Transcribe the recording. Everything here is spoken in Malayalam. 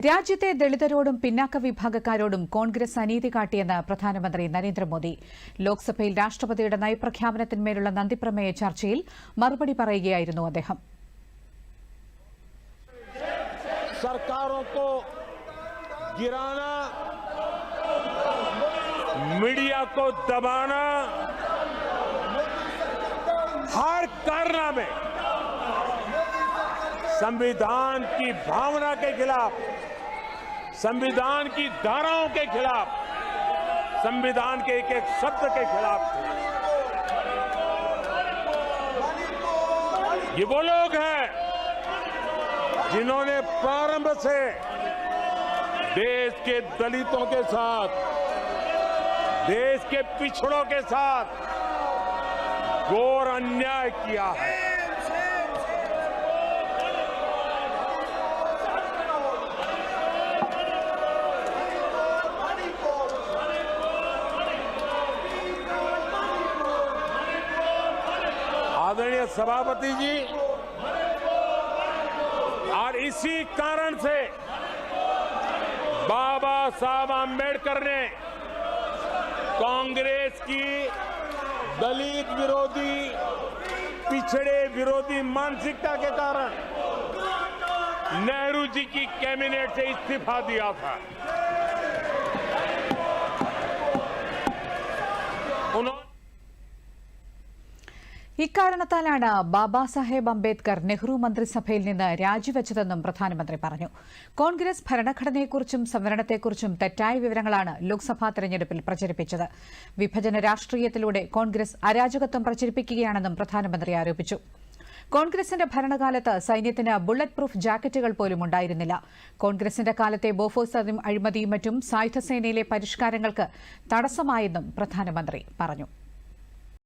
രാജ്യത്തെ ദളിതരോടും പിന്നാക്ക വിഭാഗക്കാരോടും കോൺഗ്രസ് അനീതി കാട്ടിയെന്ന് പ്രധാനമന്ത്രി നരേന്ദ്രമോദി ലോക്സഭയിൽ രാഷ്ട്രപതിയുടെ നയപ്രഖ്യാപനത്തിന്മേലുള്ള നന്ദിപ്രമേയ ചർച്ചയിൽ മറുപടി പറയുകയായിരുന്നു അദ്ദേഹം सरकारों को गिराना मीडिया को दबाना हर कारनामे संविधान की भावना के खिलाफ संविधान की धाराओं के खिलाफ, संविधान के एक एक शब्द के खिलाफ। थे ये वो लोग हैं जिन्होंने प्रारंभ से देश के दलितों के साथ, देश के पिछड़ों के साथ घोर अन्याय किया है। आदरणीय सभापति जी। और इसी कारण से बाबा साहब आम्बेडकर ने कांग्रेस की दलित विरोधी, पिछड़े विरोधी मानसिकता के कारण नेहरू जी की कैबिनेट से इस्तीफा दिया था। उन्होंने ഇക്കാരണത്താലാണ് ബാബാ സാഹേബ് അംബേദ്കർ നെഹ്റു മന്ത്രിസഭയിൽ നിന്ന് രാജിവെച്ചതെന്നും പ്രധാനമന്ത്രി പറഞ്ഞു. കോൺഗ്രസ് ഭരണഘടനയെക്കുറിച്ചും സംവരണത്തെക്കുറിച്ചും തെറ്റായ വിവരങ്ങളാണ് ലോക്സഭാ തെരഞ്ഞെടുപ്പിൽ പ്രചരിപ്പിച്ചത്. വിഭജന രാഷ്ട്രീയത്തിലൂടെ കോൺഗ്രസ് അരാജകത്വം പ്രചരിപ്പിക്കുകയാണെന്നും പ്രധാനമന്ത്രി ആരോപിച്ചു. കോൺഗ്രസിന്റെ ഭരണകാലത്ത് സൈന്യത്തിന് ബുള്ളറ്റ് പ്രൂഫ് ജാക്കറ്റുകൾ പോലും ഉണ്ടായിരുന്നില്ല. കോൺഗ്രസിന്റെ കാലത്തെ ബോഫോസ് അഴിമതിയും മറ്റും സായുധസേനയിലെ പരിഷ്കാരങ്ങൾക്ക് തടസ്സമായെന്നും പ്രധാനമന്ത്രി പറഞ്ഞു.